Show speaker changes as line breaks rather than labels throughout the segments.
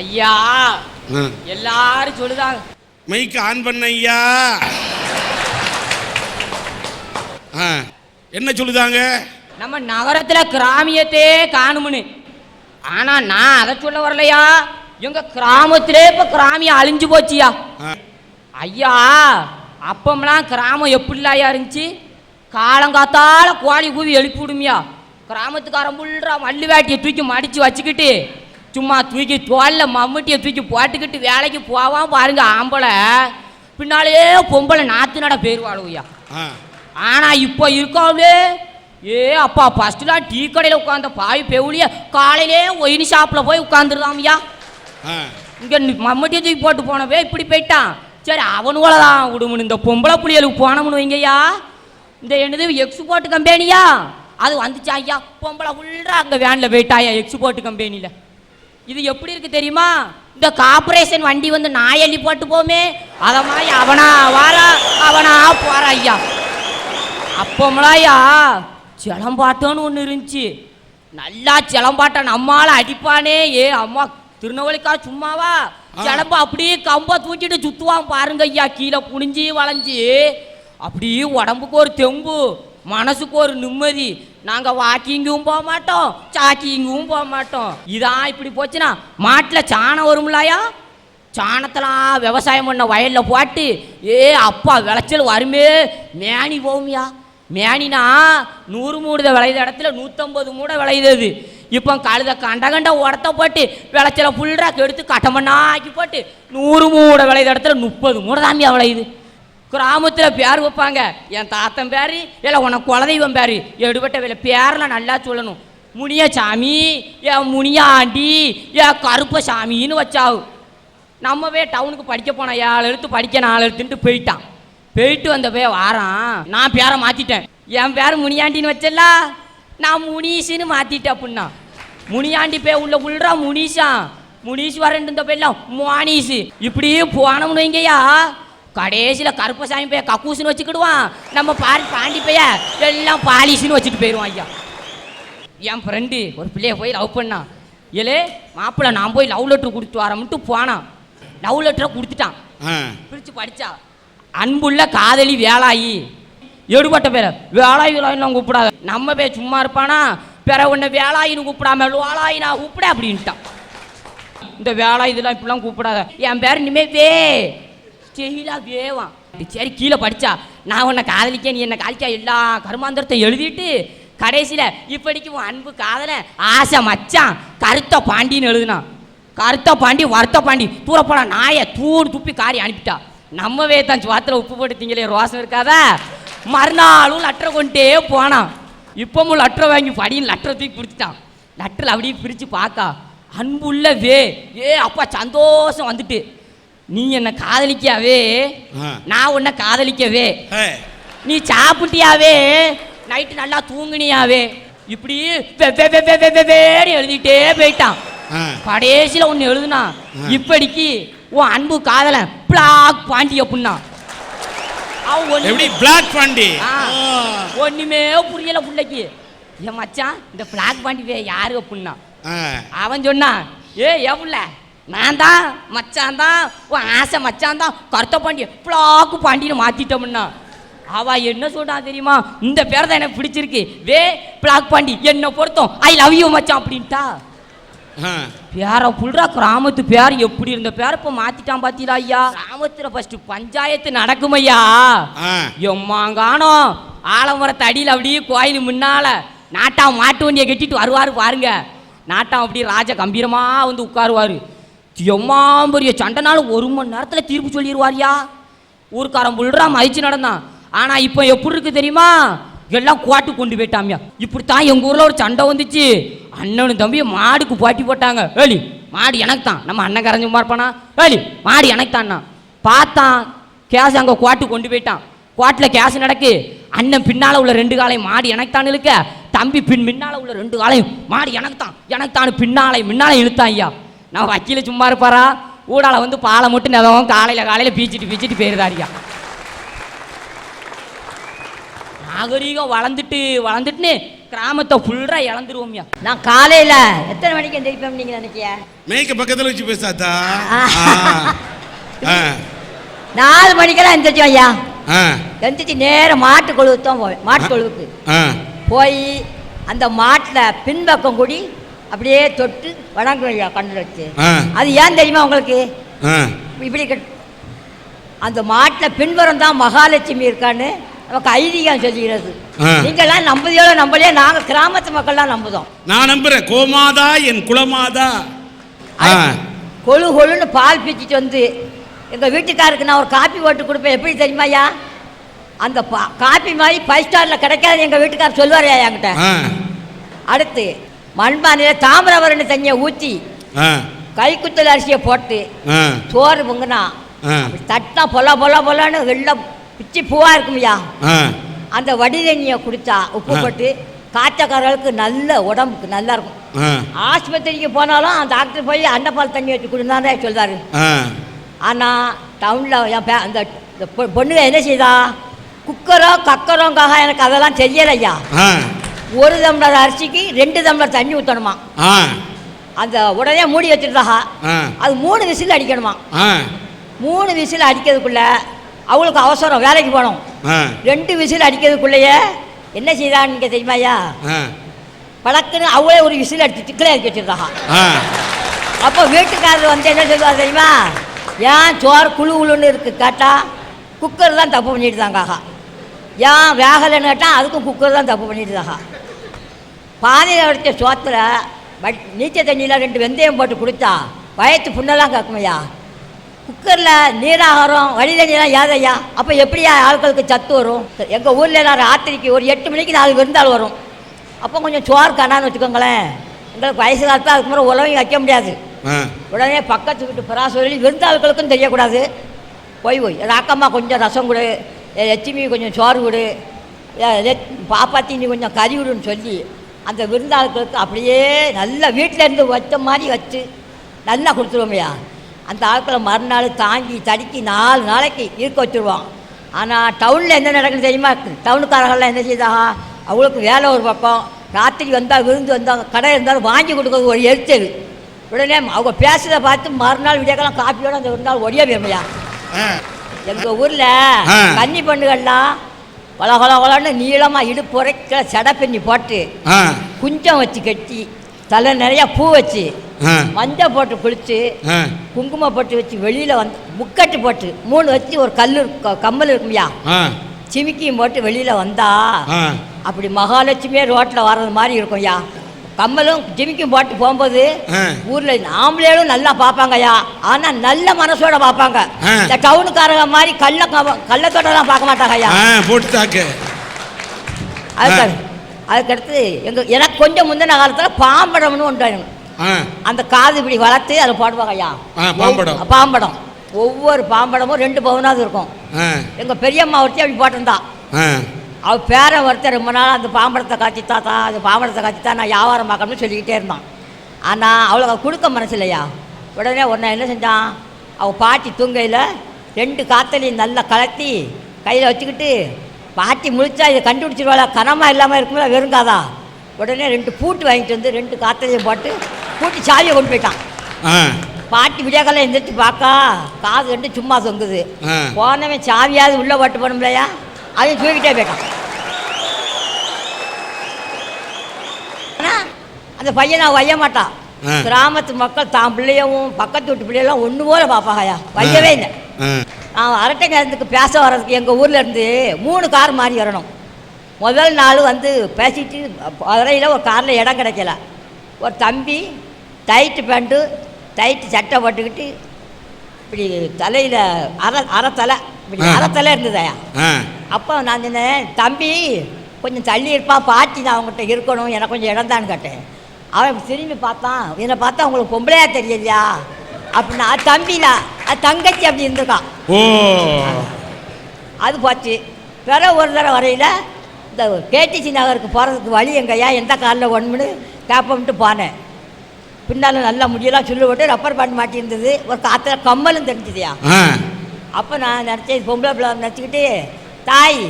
ஐயா. எல்லாரும் சொல்லுதாங்க.
மைக்கு ஆன் பண்ண ஐயா. என்ன சொல்லுதாங்க?
நம்ம நகரத்துல கிராமியத்தே காணும்னு. ஆனா நான் அதை சொல்ல வரலையா? எங்க கிராமத்திலே இப்ப கிராமியம் அழிஞ்சு போச்சியா. ஐயா அப்பமெல்லாம் கிராமம் எப்படிலாயா இருந்துச்சு? காலங்காத்தால கோழி கூவி எழுப்பி விடுமியா கிராமத்துக்காரன் புல்றா மல்லு வேட்டியை தூக்கி மடிச்சு வச்சுக்கிட்டு சும்மா தூக்கி தோல்ல மம்முட்டியை தூக்கி போட்டுக்கிட்டு வேலைக்கு போவான் பாருங்க ஆம்பளை. பின்னாலே பொம்பளை நாத்து நட பேருவாளுவையா
ஆ.
ஆனா இப்போ இருக்காளே ஏ அப்பா ஃபர்ஸ்ட்லாம் டீ கடையில் உட்காந்த பாய் பெவுலிய காலையிலே ஒயின் ஷாப்பில் போய் உட்காந்துருதாம்யா இங்கே மம்மட்டியை தூக்கி போட்டு போனவே இப்படி போயிட்டான். சரி அவனுவள தான் விடுமுன்னு இந்த பொம்பளை புள்ளியலுக்கு போனோம்னு வைங்கய்யா. இந்த என்னது எக்ஸ்போர்ட் கம்பெனியா அது வந்துச்சா ஐயா பொம்பளை ஃபுல்லாக அங்கே வேனில் போயிட்டாயா எக்ஸ்போர்ட் கம்பெனியில் இது எப்படி இருக்கு தெரியுமா? இந்த கார்பரேஷன் வண்டி வந்து நாயள்ளி போட்டு போமே அத மாதிரி அவனா வாரா அவனா போறா ஐயா. அப்போம்லாயா சிலம்பாட்டம்னு ஒன்று இருந்துச்சு. நல்லா சிலம்பாட்டம் நம்மால அடிப்பானே. ஏ அம்மா திருநெல்வேலிக்கா சும்மாவா. சிலம்பு அப்படியே கம்ப தூக்கிட்டு சுத்துவான் பாருங்க ஐயா. கீழே குனிஞ்சி வளைஞ்சி. அப்படியே உடம்புக்கு ஒரு தெம்பு மனசுக்கு ஒரு நிம்மதி. நாங்க வாக்கிங்கும் போக மாட்டோம் சாக்கிங்கும் போக மாட்டோம். இதான் இப்படி போச்சுன்னா மாட்டில் சாணம் வரும்லாயா சாணத்தெல்லாம் விவசாயம் பண்ண வயலில் போட்டு ஏ அப்பா விளைச்சல் வருமே மேனி போகும்யா? மேனினா நூறு மூடுத விளையுத இடத்துல நூற்றம்பது மூடை விளையுது இப்போ கழுத கண்ட கண்ட உடத்த போட்டு விளைச்சலை ஃபுல்லாக எடுத்து கட்டமண்ணா ஆக்கி போட்டு நூறு மூடை விளையுத இடத்துல முப்பது மூட தாமியா விளையுது? கிராமத்தில் பேர் வைப்பாங்க. என் தாத்தன் பேர் இல்லை உனக்கு குலதெய்வம் பேர். எடுபட்ட வேலை பேரெலாம் நல்லா சொல்லணும். முனிய சாமி என் முனியாண்டி என் கருப்ப சாமின்னு வச்சாவு. நம்மவே டவுனுக்கு படிக்க போன ஏழு எழுத்து படிக்க நாலு எழுத்துன்ட்டு போயிட்டான். போயிட்டு வந்த போய் வாரான். நான் பேரை மாற்றிட்டேன் என் பேர் முனியாண்டின்னு வச்சல நான் முனீஷுன்னு மாற்றிட்டேன் அப்படின்னா. முனியாண்டி போய் உள்ள உள்ளா முனீஷா. முனீஷ் வரேன் இருந்த போயிடலாம் மோனீஷு. இப்படியே போனோம்னு வைங்கய்யா. கடைசியில் கருப்பசாமி போய் கக்கூசுன்னு வச்சுக்கிடுவான். நம்ம பாரி பாண்டி பைய எல்லாம் பாலிஷுன்னு வச்சுட்டு போயிடுவான் ஐயா. என் ஃப்ரெண்டு ஒரு பிள்ளைய போய் லவ் பண்ணான் ஏலே மாப்பிள்ளை நான் போய் லவ் லெட்டர் கொடுத்து வரமுன்ட்டு போனான். லவ் லெட்டரை கொடுத்துட்டான். பிரித்து படித்தா அன்புள்ள காதலி வேலாயி. எடுபட்ட பேர வேலாயி வேலாயின்னு கூப்பிடாத. நம்ம பேர் சும்மா இருப்பானா? பிற உன்னை வேலாயின்னு கூப்பிடாம வேலாயி நான் கூப்பிட அப்படின்ட்டான். இந்த வேலை இதெல்லாம் இப்படிலாம் கூப்பிடாத. என் பேர் இனிமே வே. ஸ்டெயிலா வேவான் சரி கீழே படிச்சா நான் உன்னை காதலிக்க நீ என்னை காதலிக்க எல்லா கருமாந்திரத்தை எழுதிட்டு கடைசியில் இப்படிக்கு உன் அன்பு காதலை ஆசை மச்சான் கருத்த பாண்டின்னு எழுதுனான். கருத்த பாண்டி வருத்த பாண்டி தூரப்போனா நாயை தூண் துப்பி காரி அனுப்பிட்டா. நம்மவே தான் சுவாத்திர உப்பு போட்டு திங்களே ரோசம் இருக்காதா? மறுநாளும் லெட்டரை கொண்டே போனான். இப்பவும் லெட்டரை வாங்கி படின்னு லெட்டரை தூக்கி பிடிச்சிட்டான். லெட்டரில் அப்படியே பிரித்து பார்க்கா அன்புள்ள வே ஏ அப்பா சந்தோஷம் வந்துட்டு. நீ என்னை காதலிக்காவே
ஆ.
நான் உன்னை காதலிக்கவே. நீ சாப்பிட்டியாவே நைட்டு நல்லா தூங்குனியாவே இப்படி எழுதிட்டே போயிட்டான். கடைசியில் ஒன்று எழுதுனா. இப்படிக்கு உன் அன்பு காதலன் பிளாக் பாண்டி அப்படின்னா அவன் ஒண்ணு
எப்படி பிளாக் பாண்டி
ஆ.
ஆ.
ஒண்ணுமே புரியல பிள்ளைக்கு என் மச்சான் இந்த பிளாக் பாண்டி யாரு அப்படின்னா. அவன் சொன்னான் ஏ எவ்வள நான் தான் மச்சான் தான் உன் ஆசை மச்சான் தான் கருத்த பாண்டி பிளாக்கு பாண்டின்னு மாத்திட்டோம்னா. அவ என்ன சொன்னா தெரியுமா? இந்த பேர் தான் எனக்கு பிடிச்சிருக்கு. வே பிளாக் பாண்டி என்ன பொருத்தம் ஐ லவ் யூ மச்சான் அப்படின்ட்டா. பேர புல்றா கிராமத்து பேர் எப்படி இருந்த பேர் இப்ப மாத்திட்டான் பாத்தீங்களா ஐயா? கிராமத்துல ஃபர்ஸ்ட் பஞ்சாயத்து நடக்கும் ஐயா. எம்மாங்கானோ ஆலமரத்து அடியில் அப்படியே கோயில் முன்னால நாட்டா மாட்டு வண்டியை கட்டிட்டு வருவார் பாருங்க. நாட்டாம் அப்படியே ராஜ கம்பீரமா வந்து உட்காருவாரு. எம்மா பெரிய சண்டைனாலும் ஒரு மணி நேரத்தில் தீர்ப்பு சொல்லிடுவாரியா ஊருக்காரன் புல்றா மதிச்சு நடந்தான். ஆனால் இப்போ எப்படி இருக்கு தெரியுமா? எல்லாம் கோட்டு கொண்டு போயிட்டாமியா. இப்படித்தான் எங்கள் ஊரில் ஒரு சண்டை வந்துச்சு. அண்ணனும் தம்பியும் மாடுக்கு போட்டி போட்டாங்க. ஏலி மாடு எனக்கு தான் நம்ம அண்ணன் கரைஞ்சு இருப்பானா? ஏலி மாடு எனக்கு தான்ண்ணா பார்த்தான் கேஸ் அங்கே கோட்டு கொண்டு போயிட்டான். கோட்டில் கேஸ் நடக்கு. அண்ணன் பின்னால் உள்ள ரெண்டு காலையும் மாடு எனக்கு தான் இழுக்க. தம்பி பின் முன்னால் உள்ள ரெண்டு காலையும் மாடு எனக்கு தான் எனக்கு தான் பின்னாலை முன்னாலே இழுத்தான் ஐயா. நான் வக்கீல சும்மா இருப்பாரா? ஊடால வந்து பாலை மட்டும் நிதவும் காலையில் காலையில் பீச்சிட்டு பீச்சிட்டு போயிருதாரியா நாகரீகம் வளர்ந்துட்டு வளர்ந்துட்டுன்னு கிராமத்தை ஃபுல்லா இழந்துருவோம்யா.
நான் காலையில எத்தனை மணிக்கு எந்திரிப்பேன் நீங்க நினைக்கிய
மேய்க்க பக்கத்துல வச்சு.
ஆ. நாலு மணிக்கெல்லாம் எந்திரிச்சோம் ஐயா. எந்திரிச்சு நேரம் மாட்டு கொழுவுக்கு தான் போவேன். மாட்டு கொழுவுக்கு. போய் அந்த மாட்டில் பின்பக்கம் கூடி அப்படியே தொட்டு வணங்குவேன் ஐயா கண்ணில் வச்சு. அது ஏன் தெரியுமா உங்களுக்கு. இப்படி அந்த மாட்டில் பின்புறம் தான் மகாலட்சுமி இருக்கான்னு நமக்கு ஐதீகம் சொல்லுகிறது. நீங்கள்லாம் நம்புதியோ நம்பலையோ நாங்கள் கிராமத்து மக்கள்லாம் நம்புதோம்
நான் நம்புறேன் கோமாதா என் குலமாதா.
கொழு கொழுன்னு பால் பீச்சிட்டு வந்து எங்கள் வீட்டுக்காருக்கு நான் ஒரு காப்பி போட்டு கொடுப்பேன் எப்படி தெரியுமாய்யா அந்த காப்பி மாதிரி ஃபைவ் ஸ்டாரில் கிடைக்காது எங்கள் வீட்டுக்காரர் சொல்லுவாரையா என்கிட்ட. அடுத்து மண்பானையில் தாமிரபரணி தண்ணியை ஊற்றி. கைக்குத்தல் அரிசியை போட்டு. சோறு பொங்குனா தட்டினா பொல பொல பொலன்னு வெள்ளம் பிச்சி பூவாக இருக்கும்யா. அந்த வடி தண்ணியை குடித்தா உப்பு. போட்டு காய்ச்சக்காரர்களுக்கு நல்ல உடம்புக்கு நல்லா இருக்கும். ஆஸ்பத்திரிக்கு போனாலும் அந்த டாக்டர் போய் அன்னப்பால் தண்ணி வச்சு கொடுந்தாரே சொல்றாரு
ஆ.
ஆனால் டவுனில் என் பே அந்த பொண்ணுங்க என்ன செய்தா குக்கரோ கக்கரோங்காக எனக்கு அதெல்லாம் தெரியலையா. ஒரு தம்ளர் அரிசிக்கு ரெண்டு தம்ளர் தண்ணி ஊற்றணுமா. அந்த உடனே மூடி வச்சிருந்தாங்க
ஆ.
அது மூணு விசில் அடிக்கணுமா. மூணு விசில் அடிக்கிறதுக்குள்ள அவளுக்கு அவசரம் வேலைக்கு போகணும். ரெண்டு விசில் அடிக்கிறதுக்குள்ளேயே என்ன செய்தான்னு
ஆ.
பழக்குன்னு அவளே ஒரு விசில் அடிச்சு திக்கிலே இறக்கி வச்சிருந்தாங்க
ஆ.
அப்போ வீட்டுக்காரர் வந்து என்ன சொல்லுவார் தெரியுமா ஏன் சோறு குழு குழுன்னு இருக்கு கேட்டா குக்கர் தான் தப்பு பண்ணிட்டுதாங்க ஏன் வேகலைன்னு கேட்டால் அதுக்கும் குக்கர் தான் தப்பு பண்ணிட்டுதாங்க பானையில் வடித்த சோத்தில் வட் நீச்சல் தண்ணியில் ரெண்டு வெந்தயம் போட்டு குடித்தா வயத்து புண்ணெல்லாம் கேட்குமையா குக்கரில் நீராகாரம் வடி தண்ணியெல்லாம் ஏதையா? அப்போ எப்படியா ஆட்களுக்கு சத்து வரும்? எங்கள் ஊரில் எல்லாம் ராத்திரிக்கு ஒரு எட்டு மணிக்கு நாலு விருந்தாள் வரும். அப்போ கொஞ்சம் சோறு கண்ணான்னு வச்சுக்கோங்களேன். எங்களுக்கு வயசு காலத்தில் அதுக்கு முறை உழவையும் வைக்க முடியாது. உடனே பக்கத்து வீட்டு பரா சொல்லி விருந்தாளுக்களுக்கும் தெரியக்கூடாது. போய் போய். ராக்கம்மா கொஞ்சம் ரசம் கொடு லட்சுமி கொஞ்சம் சோறு கொடு பாப்பாத்தி நீ கொஞ்சம் கறி விடுன்னு சொல்லி அந்த விருந்தாளுக்களுக்கு அப்படியே நல்லா வீட்டில் இருந்து வச்ச மாதிரி வச்சு நல்லா கொடுத்துருவோமையா? அந்த ஆட்களை மறுநாள் தாங்கி தடுக்கி நாலு நாளைக்கு இருக்க வச்சுருவோம் ஆனால் டவுனில் என்ன நடக்குது தெரியுமா? டவுனுக்காரர்கள்லாம் என்ன செய்தாங்க அவங்களுக்கு வேலை ஒரு பக்கம் ராத்திரி வந்தால் விருந்து வந்தால் கடை இருந்தாலும் வாங்கி கொடுக்கறது ஒரு எரிச்சல். உடனே அவங்க பேசுறத பார்த்து மறுநாள் விடியக்காலம் காப்பியோட அந்த ஒரு நாள் ஒடிய வேமையா
ஆ.
எங்கள் ஊரில். கன்னி பெண்ணுகள்லாம் கொல கொல கொலன்னு நீளமாக இடுப்பு உரைக்கிற சடை பின்னி போட்டு. குஞ்சம் வச்சு கட்டி தலை நிறையா பூ வச்சு. மஞ்சள் போட்டு குளித்து. குங்குமம் போட்டு வச்சு வெளியில் வந்து முக்கட்டு போட்டு மூணு வச்சு ஒரு கல் கம்மல் இருக்கும்யா. சிமிக்கியும் போட்டு வெளியில் வந்தா. அப்படி மகாலட்சுமியே ரோட்டில் வர்றது மாதிரி இருக்கும்யா கம்மலும் ஜிமிக்கும் போட்டு போகும்போது. ஊரில் ஆம்பளைகளும் நல்லா பார்ப்பாங்கய்யா ஆனால் நல்ல மனசோட பார்ப்பாங்க. இந்த டவுனுக்காரங்க மாதிரி கள்ள கள்ளத்தோடலாம் பார்க்க மாட்டாங்கய்யா.
போட்டு தாக்கு
அதுக்கு அதுக்கடுத்து எங்கள் எனக்கு கொஞ்சம் முந்தின காலத்தில் பாம்படம்னு ஒன்று. அந்த காது இப்படி வளர்த்து அதில் போடுவாங்கய்யா
ஆ, பாம்படம்.
பாம்படம் ஒவ்வொரு பாம்படமும் ரெண்டு பவுனாவது இருக்கும். எங்கள் பெரியம்மா ஒருத்தி அப்படி போட்டிருந்தா. அவ பேரை ஒருத்தர் ரொம்ப நாள் அந்த பாம்படத்தை காய்ச்சி தாத்தா அந்த பாம்படத்தை காய்ச்சி தான் நான் வியாபாரம் பார்க்கணும்னு சொல்லிக்கிட்டே இருந்தான். ஆனால் அவளுக்கு கொடுக்க மனசு இல்லையா? உடனே உடனே என்ன செஞ்சான்? அவள் பாட்டி தூங்கையில் ரெண்டு காத்தலையும் நல்லா கலத்தி கையில் வச்சுக்கிட்டு பாட்டி முழிச்சா இதை கண்டுபிடிச்சிருவாளா? கனமாக இல்லாமல் இருக்கும்போது வெறுங்காதா? உடனே ரெண்டு பூட்டு வாங்கிட்டு வந்து ரெண்டு காத்தலையும் போட்டு பூட்டி சாவியை கொண்டு போயிட்டான். பாட்டி விடியாக்காலம் எந்திரிச்சு பார்க்கா காது ரெண்டு சும்மா தொங்குது
ஆ. போனவன்
சாவியாவது உள்ளே போட்டு போகணும்லையா? அதையும் தூக்கிட்டே போயிட்டான் ஆனா, அந்த பையனை அவன் வைய மாட்டான். கிராமத்து மக்கள் தான் பிள்ளையவும் பக்கத்து வீட்டு பிள்ளையெல்லாம் ஒன்று போல பார்ப்பாங்கய்யா வையவே இல்லை. நான் அரட்டை நேரத்துக்கு பேச வர்றதுக்கு எங்கள் ஊரில் இருந்து மூணு கார் மாறி வரணும் முதல் நாள் வந்து பேசிட்டு மதுரையில் ஒரு காரில் இடம் கிடைக்கல ஒரு தம்பி டைட்டு பேண்ட்டு டைட்டு சட்டை போட்டுக்கிட்டு இப்படி தலையில் அரை அரை தலை இப்படி
ஆ.
அரை தலை இருந்ததாயா. அப்போ நான் சொன்னேன் தம்பி கொஞ்சம் தள்ளி இருப்பான் பாட்டி நான் அவங்ககிட்ட இருக்கணும் எனக்கு கொஞ்சம் இடம் கேட்டேன். அவன் திரும்பி பார்த்தான் என்னை பார்த்தா உங்களுக்கு பொம்பளையா தெரியலையா? அப்படின்னா "அது தம்பில அது தங்கச்சி அப்படி இருந்திருக்கான்.
ஓ.
அது போச்சு. பிற ஒரு தடவை வரையில் இந்த கேடிசி நகருக்கு போகிறதுக்கு வழி எங்கய்யா எந்த காலில் ஒன்றுன்னு கேப்பம்ட்டு போனேன். பின்னால் நல்லா முடியெல்லாம் சொல்லி விட்டு ரப்பர் பேண்ட் மாட்டியிருந்தது. ஒரு காற்றுல கம்மலும் தெரிஞ்சுதுயா. அப்போ நான் நினச்சேன் பொம்பளை பிள்ளை நினச்சிக்கிட்டு தாய்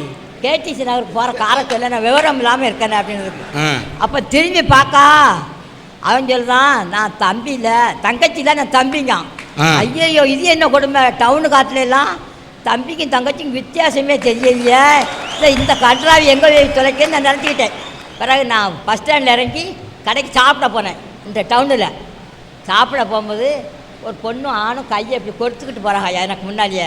கேடிசி நகருக்கு போகிற காரத்தில் நான் விவரம் இல்லாமல் இருக்கேன் அப்படின்னு அப்போ திரும்பி பார்க்கா அவன் சொல்லுதான் நான் தம்பி இல்லை தங்கச்சி தான் நான் தம்பிங்க
ஆ.
ஐயோ இது என்ன கொடுமை? டவுனு காட்டுல எல்லாம் தம்பிக்கும் தங்கச்சிக்கும் வித்தியாசமே தெரியலையே. இல்லை இந்த கன்றாவி எங்கே போய் தொலைக்கன்னு நான் நினச்சிக்கிட்டேன். பிறகு நான் பஸ் ஸ்டாண்டில் இறங்கி கடைக்கு சாப்பிட போனேன் இந்த டவுனில். சாப்பிட போகும்போது ஒரு பொண்ணும் ஆணும் கையை இப்படி கொடுத்துக்கிட்டு போகிறாங்க எனக்கு முன்னாடியே.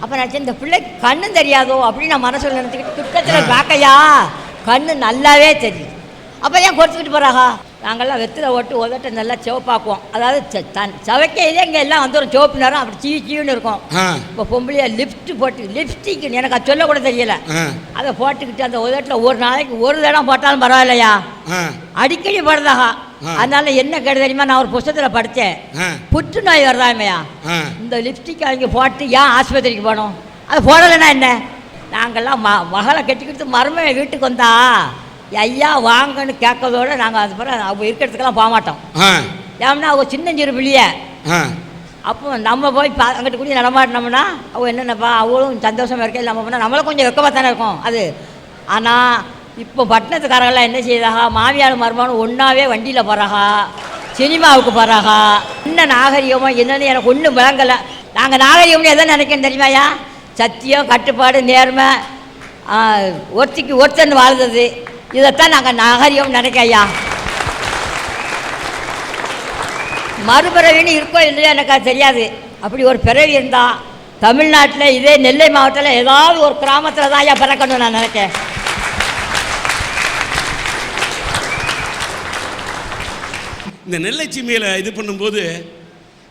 அப்போ நினச்சேன் இந்த பிள்ளைக்கு கண்ணு தெரியாதோ அப்படின்னு நான் மனசுல நினச்சிக்கிட்டு குற்றத்தில்
ஆ.
பார்க்கையா? கண்ணு நல்லாவே தெரியுது அப்போ ஏன் கொடுத்துக்கிட்டு போகிறாங்க நாங்கள்லாம் வெத்தில ஓட்டு உதட்ட நல்லா சிவப்பாக்குவோம். அதாவது ச- தன் சவைக்கையிலே இங்கே எல்லாம் வந்துடும் சிவப்பு நேரம் அப்படி சீவி சீவின்னு இருக்கும். இப்போ பொம்பளையா லிப்ட் போட்டு லிப்ஸ்டிக் எனக்கு அது சொல்ல கூட தெரியல அதை போட்டுக்கிட்டு அந்த உதட்டில் ஒரு நாளைக்கு ஒரு தடம் போட்டாலும் பரவாயில்லையா? அடிக்கடி படுதாக
ஆ.
அதனால என்ன கெடு தெரியுமா? நான் ஒரு புஸ்தகத்தில் படித்தேன் புற்றுநோய் வருதாமையா
ஆ.
இந்த லிப்ஸ்டிக் அவங்க போட்டு ஏன் ஆஸ்பத்திரிக்கு போகணும் அது போடலைன்னா என்ன? நாங்கள்லாம் ம மகளை கட்டிக்கிட்டு மருமக வீட்டுக்கு வந்தா ஐயா வாங்கன்னு கேட்கறதோட நாங்கள் அது பிறகு அவங்க இருக்கிறதுக்கெல்லாம் போக மாட்டோம். ஏன்னா அவங்க சின்னஞ்சிறு பிள்ளைய. அப்போ நம்ம போய் பா அங்கிட்டு கூடி நடமாட்டினோம்னா அவங்க என்னென்னப்பா அவங்களும் சந்தோஷமா இருக்க நம்ம பண்ணால் நம்மளும் கொஞ்சம் வெக்கமாக தானே இருக்கும். அது. ஆனால் இப்போ பட்டணத்துக்காரங்களாம் என்ன செய்தாகா? மாமியார் மருமானும் ஒன்றாவே வண்டியில் போகிறாகா சினிமாவுக்கு போகிறாகா என்ன நாகரிகமோ என்னன்னு எனக்கு ஒன்றும் விளங்கலை. நாங்கள் நாகரிகம்னு எதை நினைக்கணும் தெரியுமாயா சத்தியம் கட்டுப்பாடு நேர்மை ஒருத்திக்கு ஒருத்தன் வாழ்ந்தது. இதைத்தான் நாங்கள் நாகரிகம் நினைக்கையா மறுபிறவின்னு இருக்கோ இல்லையோ எனக்கு அது தெரியாது. அப்படி ஒரு பிறவி இருந்தால் தமிழ்நாட்டில் இதே நெல்லை மாவட்டத்தில் ஏதாவது ஒரு கிராமத்தில் தான் ஐயா பிறக்கணும்னு நான் நினைக்கிறேன்
இந்த நெல்லை சீமையில் இது பண்ணும்போது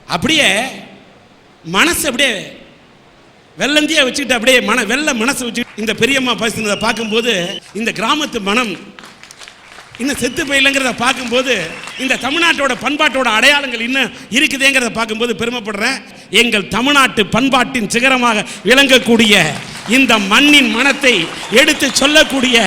அப்படியே மனசு அப்படியே வெள்ளந்தியாக வச்சுக்கிட்டு அப்படியே மன வெள்ள மனசை வச்சுக்கிட்டு இந்த பெரியம்மா பேசினதை பார்க்கும்போது இந்த கிராமத்து மனம் இன்னும் செத்து போயிலங்கிறத பார்க்கும்போது இந்த தமிழ்நாட்டோட பண்பாட்டோட அடையாளங்கள் இன்னும் இருக்குதேங்கிறத பார்க்கும்போது பெருமைப்படுறேன். எங்கள் தமிழ்நாட்டு பண்பாட்டின் சிகரமாக விளங்கக்கூடிய இந்த மண்ணின் மனத்தை எடுத்து சொல்லக்கூடிய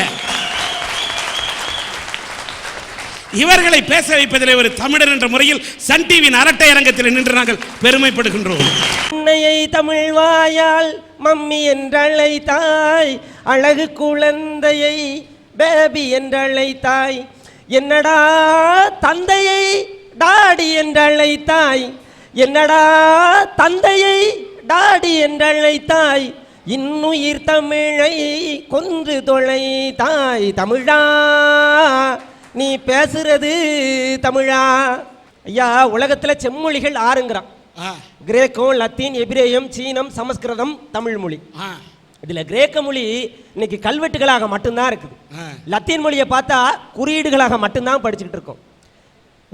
இவர்களை பேச வைப்பதிலே ஒரு தமிழர் என்ற முறையில் சன் டிவியின் அரட்டை அரங்கத்தில் நின்று நாங்கள் பெருமைப்படுகின்றோம்.
உன்னையை தமிழ் வாயால் மம்மி என்றழைத்தாய் அழகு குழந்தையை பேபி என்றழைத்தாய் என்னடா தந்தையை டாடி என்றழைத்தாய் என்னடா தந்தையை டாடி என்றழைத்தாய் இன்னுயிர் தமிழை கொன்று தொலைத்தாய் தமிழா நீ பேசுறது தமிழா? ஐயா உலகத்துல செம்மொழிகள் ஆறுங்கிறான். கிரேக்கம் லத்தீன் எபிரேயம் சீனம் சமஸ்கிருதம் தமிழ் மொழி. இதுல கிரேக்க மொழி இன்னைக்கு கல்வெட்டுகளாக மட்டும்தான் இருக்குது. லத்தீன் மொழியை பார்த்தா குறியீடுகளாக மட்டும்தான் படிச்சுக்கிட்டு இருக்கோம்.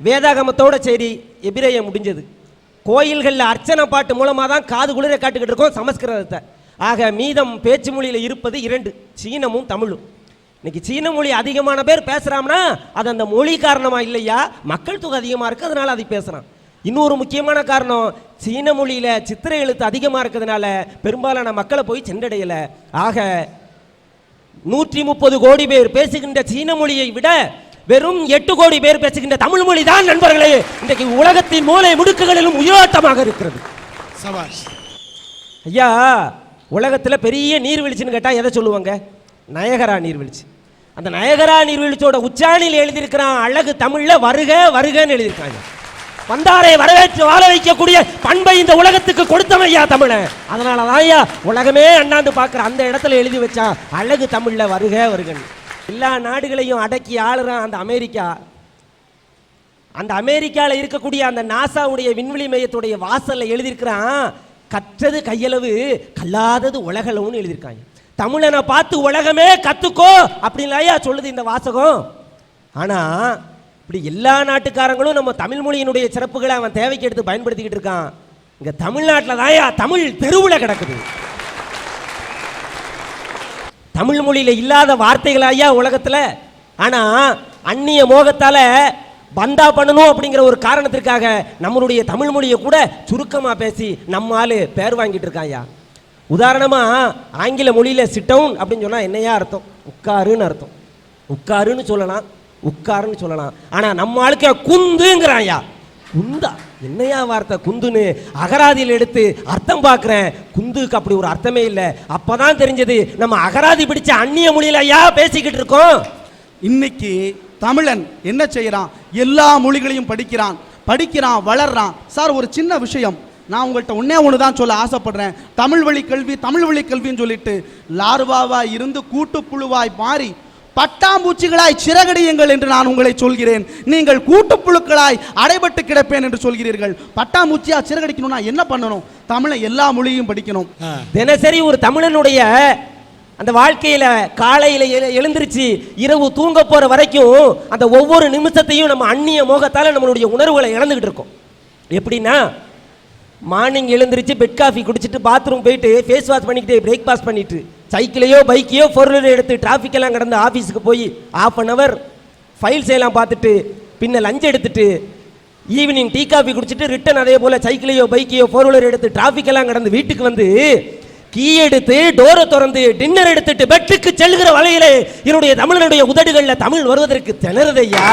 வேதாகமத்தோட சரி எபிரேயம் முடிஞ்சது. கோயில்களில் அர்ச்சனை பாட்டு மூலமாக தான் காது குளிர காட்டுக்கிட்டு இருக்கோம் சமஸ்கிருதத்தை. ஆக மீதம் பேச்சு மொழியில் இருப்பது இரண்டு சீனமும் தமிழும். இன்னைக்கு சீன மொழி அதிகமான பேர் பேசுகிறாங்கன்னா அது அந்த மொழி காரணமாக இல்லையா? மக்கள் தொகை அதிகமாக இருக்குது அதனால அதை பேசுகிறான் இன்னொரு முக்கியமான காரணம் சீன மொழியில் சித்திரை எழுத்து அதிகமாக இருக்கிறதுனால பெரும்பாலான மக்களை போய் சென்றடையலை. ஆக நூற்றி முப்பது கோடி பேர் பேசுகின்ற சீன மொழியை விட வெறும் எட்டு கோடி பேர் பேசுகின்ற தமிழ் மொழி தான் நண்பர்களே இன்றைக்கு உலகத்தின் மூலை முடுக்குகளிலும் உயிரோட்டமாக இருக்கிறது.
சபாஷ்.
ஐயா உலகத்தில் பெரிய நீர்வீழ்ச்சின்னு கேட்டால் எதை சொல்லுவாங்க? நயகரா நீர்வீழ்ச்சி. அந்த நயகரா நீர்வீழ்ச்சியோட உச்சாணியில் எழுதியிருக்கிறான் அழகு தமிழில் வருக வருகன்னு எழுதியிருக்காங்க. வந்தாரை வரவேற்று வாழ வைக்கக்கூடிய பண்பை இந்த உலகத்துக்கு கொடுத்தவன் ஐயா தமிழன் அதனால தான் ஐயா உலகமே அண்ணாந்து பார்க்குற அந்த இடத்துல எழுதி வச்சான் அழகு தமிழில் வருக வருகன்னு. எல்லா நாடுகளையும் அடக்கி ஆளுறான் அந்த அமெரிக்கா. அந்த அமெரிக்காவில் இருக்கக்கூடிய அந்த நாசாவுடைய விண்வெளி மையத்துடைய வாசலில் எழுதியிருக்கிறான் கற்றது கையளவு கல்லாதது உலகளவுன்னு எழுதியிருக்காங்க. தமிழனை பார்த்து உலகமே கத்துக்கோ அப்படின்னு ஐயா சொல்லுது இந்த வாசகம். ஆனால் இப்படி எல்லா நாட்டுக்காரங்களும் நம்ம தமிழ் மொழியினுடைய சிறப்புகளை அவன் தேவைக்கு எடுத்து பயன்படுத்திக்கிட்டு இருக்கான். இங்கே தமிழ்நாட்டில் தான்யா தமிழ் தெருவில் கிடக்குது. தமிழ் மொழியில் இல்லாத வார்த்தைகள் ஐயா ஆனால் அந்நிய மோகத்தால் பந்தா பண்ணணும் அப்படிங்கிற ஒரு காரணத்திற்காக நம்மளுடைய தமிழ் மொழியை கூட சுருக்கமாக பேசி நம்ம பேர் வாங்கிட்டு இருக்கான் ஐயா. உதாரணமாக ஆங்கில மொழியில் சிட்டவுன் அப்படின்னு சொன்னால் என்னையா அர்த்தம்? உட்காருன்னு அர்த்தம். உட்காருன்னு சொல்லலாம் உட்காருன்னு சொல்லலாம். ஆனால் நம்ம ஆளுக்க குந்துங்கிறான் ஐயா குந்தா. என்னையா வார்த்தை குந்துன்னு அகராதியில் எடுத்து அர்த்தம் பார்க்குறேன். குந்துக்கு அப்படி ஒரு அர்த்தமே இல்லை. அப்போ தான் தெரிஞ்சது நம்ம அகராதி பிடிச்ச அந்நிய மொழியில ஐயா பேசிக்கிட்டு இருக்கோம்.
இன்னைக்கு தமிழன் என்ன செய்கிறான் எல்லா மொழிகளையும் படிக்கிறான். படிக்கிறான் வளர்றான். சார் ஒரு சின்ன விஷயம். நான் உங்கள்கிட்ட ஒன்னே ஒன்று தான் சொல்ல ஆசைப்படுறேன். தமிழ் வழி கல்வி தமிழ் வழி கல்வின்னு சொல்லிட்டு லார்வாவாய் இருந்து கூட்டுப்புழுவாய் மாறி பட்டாம்பூச்சிகளாய் சிறகடியுங்கள் என்று நான் உங்களை சொல்கிறேன். நீங்கள் கூட்டுப்புழுக்களாய் அடைபட்டு கிடப்பேன் என்று சொல்கிறீர்கள். பட்டாம்பூச்சியா சிறகடிக்கணும்னா என்ன பண்ணணும்? தமிழை எல்லா மொழியும் படிக்கணும்.
தினசரி ஒரு தமிழனுடைய அந்த வாழ்க்கையில காலையில எழு- எழுந்திருச்சு இரவு தூங்க போற வரைக்கும் அந்த ஒவ்வொரு நிமிஷத்தையும் நம்ம அந்நிய மோகத்தால நம்மளுடைய உணர்வுகளை இழந்துகிட்டு இருக்கோம். எப்படின்னா மார்னிங் எழுந்திருச்சு பெட் காஃபி குடிச்சிட்டு பாத்ரூம் போயிட்டு ஃபேஸ் வாஷ் பண்ணிக்கிட்டு பிரேக்ஃபாஸ்ட் பண்ணிட்டு சைக்கிளையோ பைக்கையோ ஃபோர் எடுத்து traffic எல்லாம் கடந்து ஆஃபீஸுக்கு போய் ஆஃப் அன் ஹவர் ஃபைல்ஸ் எல்லாம் பார்த்துட்டு பின்ன லஞ்ச் எடுத்துட்டு ஈவினிங் டீ காஃபி குடிச்சிட்டு ரிட்டன் அதே போல சைக்கிளையோ பைக்கையோ ஃபோர் வீலர் எடுத்து traffic எல்லாம் கடந்து வீட்டுக்கு வந்து கீ எடுத்து டோரை திறந்து டின்னர் எடுத்துட்டு பெட்டுக்கு செல்கிற வலையிலே என்னுடைய தமிழனுடைய உதடுகளில் தமிழ் வருவதற்கு திணறுதையா